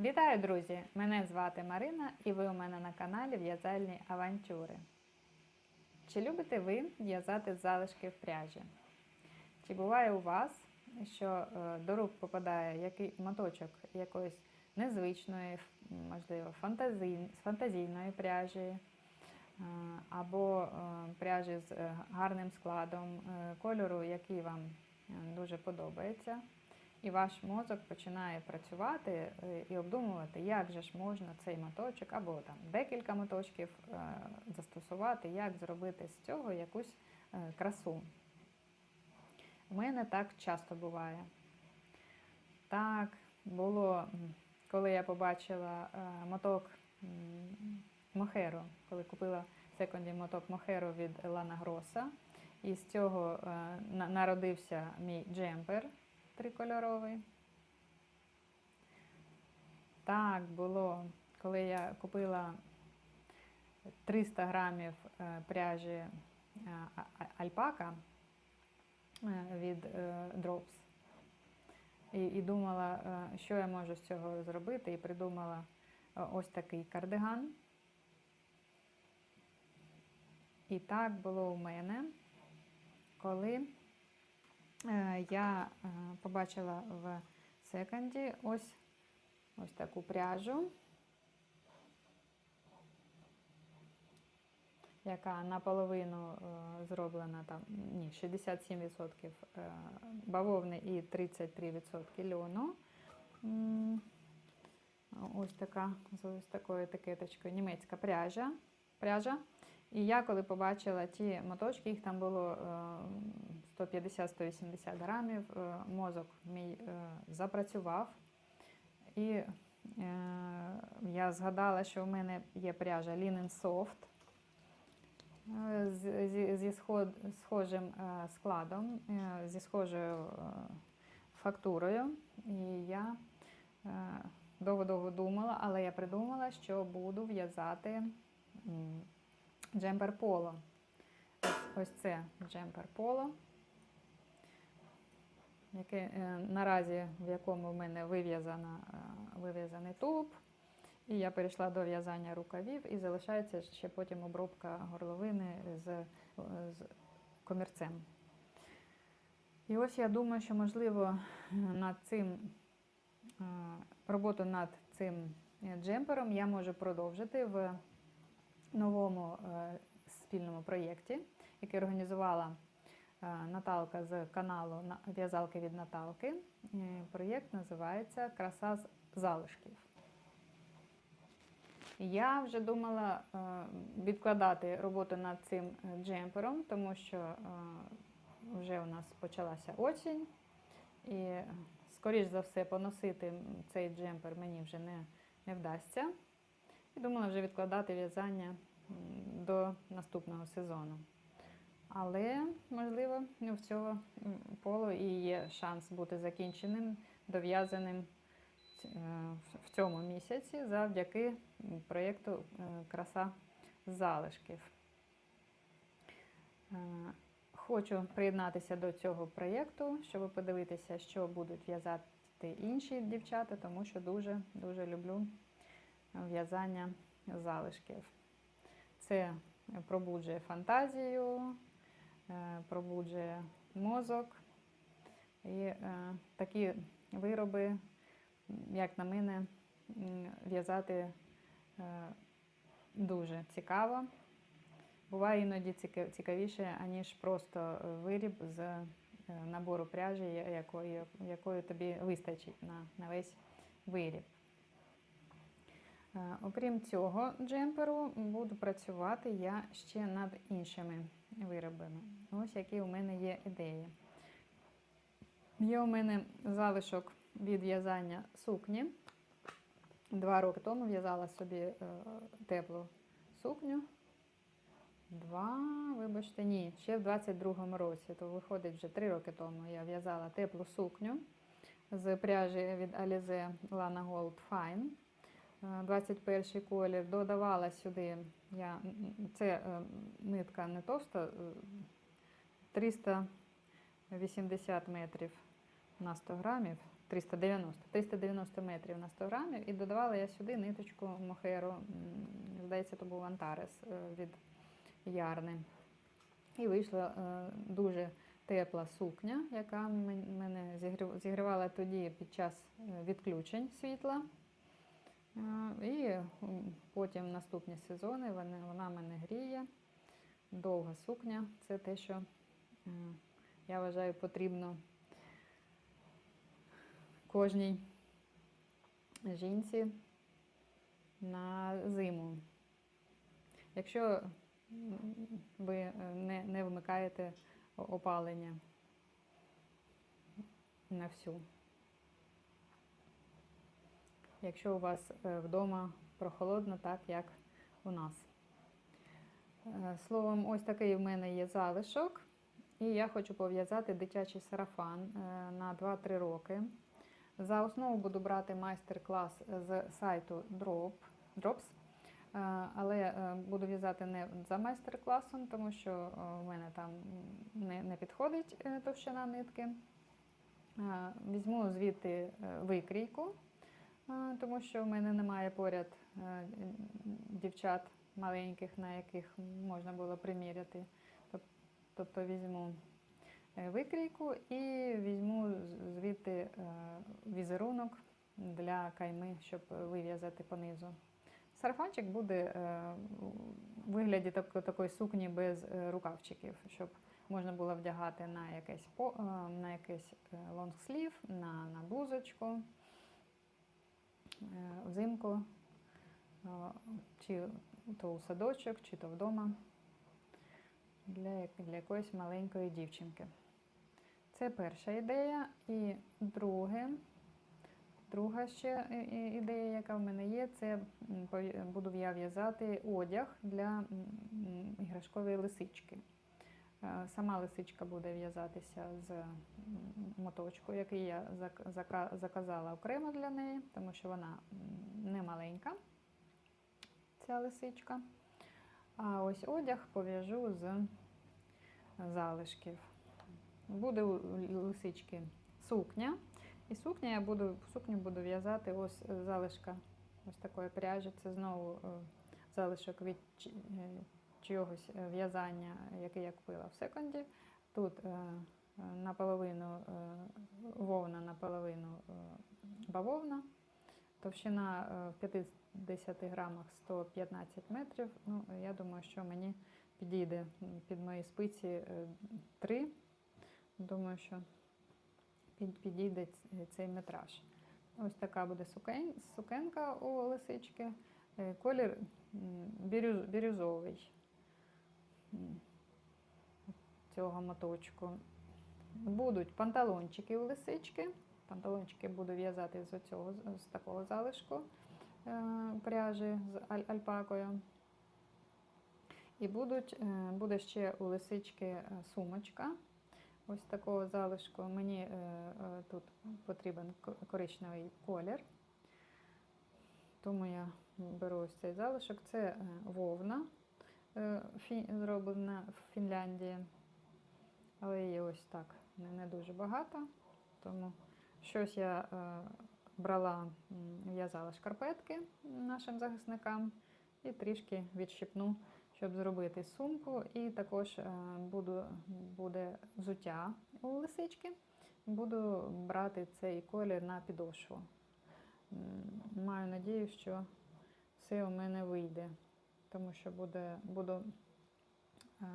Вітаю, друзі! Мене звати Марина і ви у мене на каналі В'язальні авантюри. Чи любите ви в'язати залишки в пряжі? Чи буває у вас, що е, до рук попадає який моточок якоїсь незвичної, можливо, фантазій, фантазійної пряжі, е, або е, пряжі з гарним складом, кольору, який вам дуже подобається? І ваш мозок починає працювати е, і обдумувати, як же ж можна цей моточок або там декілька моточків е, застосувати, як зробити з цього якусь е, красу. У мене так часто буває. Так, було, коли я побачила моток мохеру, коли купила секунді моток мохеру від Лана Гроса. І з цього народився мій джемпер трикольоровий. Так було, коли я купила 300 грамів е, пряжі е, альпака е, від Drops. І, і думала, що я можу з цього зробити, і придумала ось такий кардиган. І так було у мене, коли я е, побачила в секонді ось, ось таку пряжу, яка наполовину е, зроблена там, ні, 67% е, бавовни і 33% льону. Ось така з ось такою етикеточкою німецька пряжа. пряжа. І я коли побачила ті моточки, їх там було е, 150-180 грамів, е, мозок мій е, запрацював. І е, я згадала, що в мене є пряжа Linen Soft е, зі, схожим е, складом, е, зі схожою е, фактурою. І я е, довго-довго думала, але я придумала, що буду в'язати джемпер поло. Ось, це джемпер поло, яке, е, наразі в якому в мене вив'язана, е, вив'язаний тулуб. І я перейшла до в'язання рукавів і залишається ще потім обробка горловини з, е, з комірцем. І ось я думаю, що можливо над цим е, роботу над цим е, джемпером я можу продовжити в новому е, спільному проєкті, який організувала е, Наталка з каналу В'язалки від Наталки. Проєкт називається Краса залишків. Я вже думала е, відкладати роботу над цим джемпером, тому що вже у нас почалася осінь, і, скоріш за все, поносити цей джемпер мені вже не, не вдасться. І думала вже відкладати в'язання до наступного сезону. Але, можливо, в цього полу і є шанс бути закінченим, дов'язаним е, в- цьому місяці завдяки проєкту е, Краса залишків. Е, Хочу приєднатися до цього проєкту, щоб подивитися, що будуть в'язати інші дівчата, тому що дуже дуже люблю в'язання залишків. Це пробуджує фантазію, е, пробуджує мозок. І е, такі вироби, як на мене, в'язати е, дуже цікаво. Буває іноді цікавіше, аніж просто виріб з набору пряжі, якої, якої тобі вистачить на, на весь виріб. Е, Окрім цього джемперу, буду працювати я ще над іншими виробами. Ось які у мене є ідеї. Є у мене залишок від в'язання сукні. Два роки тому в'язала собі е, теплу сукню. Два, вибачте, ні, ще в 22-му році, то виходить вже три роки тому я в'язала теплу сукню з пряжі від Alize Lana Gold Fine. Е, 21 колір. Додавала сюди, я, це е, нитка не товста, е, 380 метрів на 100 грамів, 390, 390 метрів на 100 грамів, і додавала я сюди ниточку мохеру, здається, то був Антарес е, від Ярни. І вийшла е, дуже тепла сукня, яка мене зігрівала тоді під час е, відключень світла. Е, І потім наступні сезони вона, вона мене гріє. Довга сукня це те, що я вважаю потрібно кожній жінці на зиму. Якщо ви не, не вмикаєте опалення на всю. Якщо у вас е, вдома прохолодно, так як у нас. Е, Словом, ось такий в мене є залишок. І я хочу пов'язати дитячий сарафан е, на 2-3 роки. За основу буду брати майстер-клас з сайту Drop, Drops. Але буду в'язати не за майстер-класом, тому що в мене там не, підходить товщина нитки. Візьму звідти викрійку, тому що в мене немає поряд е, дівчат маленьких, на яких можна було приміряти. Тобто візьму е, викрійку і візьму звідти е, візерунок для кайми, щоб вив'язати понизу. Сарафанчик буде у вигляді такої сукні без рукавчиків, щоб можна було вдягати на якийсь, на якийсь лонгслів, на, на блузочку, взимку, е, чи то у садочок, чи то вдома для, для якоїсь маленької дівчинки. Це перша ідея. І друге, друга ще і- і- ідея, яка в мене є, це буду я в'язати одяг для іграшкової лисички. Е, Сама лисичка буде в'язатися з моточку, який я заказала окремо для неї, тому що вона не маленька, ця лисичка. А ось одяг пов'яжу з залишків. Буде у лисички сукня. І сукня я буду, сукню буду в'язати ось залишка ось такої пряжі. Це знову е, залишок від е, чогось е, в'язання, яке я купила в секонді. Тут е, е, наполовину вовна, наполовину бавовна. Товщина в 50 грамах 115 метрів. Ну, я думаю, що мені підійде під мої спиці 3. Думаю, що підійде цей метраж. Ось така буде сукенка у лисички. Колір бірюзовий цього моточку. Будуть панталончики у лисички. Панталончики буду в'язати з, цього, з такого залишку е, пряжі з аль- альпакою. І будуть, е, буде ще у лисички е, сумочка. Ось такого залишку. Мені тут потрібен коричневий колір. Тому я беру ось цей залишок. Це вовна, зроблена в Фінляндії. Але її ось так не, не дуже багато. Тому щось я е, брала, в'язала шкарпетки нашим захисникам і трішки відщипну, щоб зробити сумку. І також е, буду, буде взуття у лисички. Буду брати цей колір на підошву. Маю надію, що все у мене вийде, тому що буде, буду е,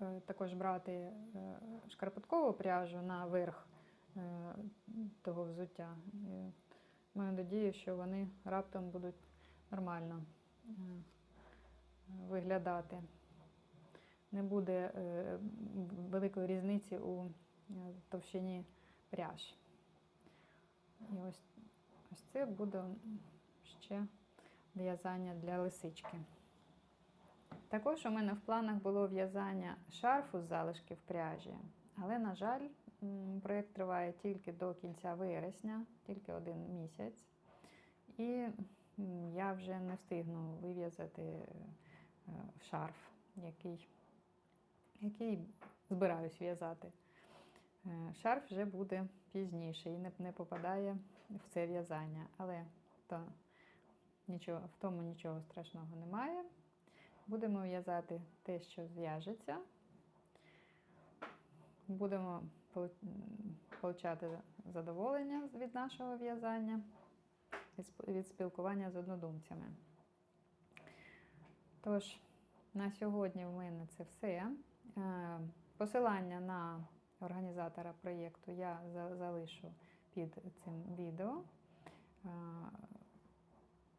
е, також брати е, шкарпеткову пряжу на верх того взуття. І маю надію, що вони раптом будуть нормально виглядати. Не буде великої різниці у товщині пряж. І ось, ось це буде ще в'язання для лисички. Також у мене в планах було в'язання шарфу з залишків пряжі, але, на жаль, проєкт триває тільки до кінця вересня, тільки один місяць. І я вже не встигну вив'язати е, шарф, який, який збираюсь в'язати. Е, Шарф вже буде пізніше і не, не попадає в це в'язання. Але то нічого, в тому нічого страшного немає. Будемо в'язати те, що зв'яжеться. Будемо получати задоволення від нашого в'язання, від спілкування з однодумцями. Тож, на сьогодні в мене це все. Е, Посилання на організатора проєкту я залишу під цим відео. Е,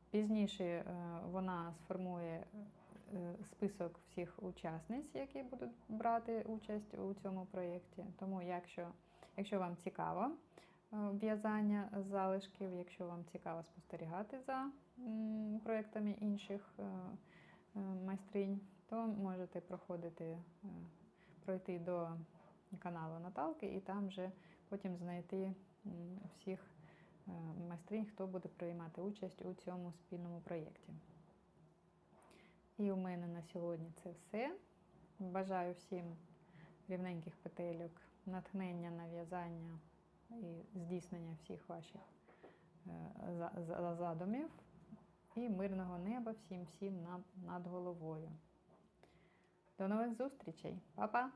Пізніше е, вона сформує список всіх учасниць, які будуть брати участь у цьому проєкті. Тому, якщо, якщо вам цікаво е, в'язання залишків, якщо вам цікаво спостерігати за проєктами інших е, е, майстринь, то можете проходити, е, пройти до каналу Наталки і там вже потім знайти всіх е, майстринь, хто буде приймати участь у цьому спільному проєкті. І у мене на сьогодні це все. Бажаю всім рівненьких петельок, натхнення на в'язання і здійснення всіх ваших е, за- за- задумів. І мирного неба всім всім над головою. До нових зустрічей. Па-па!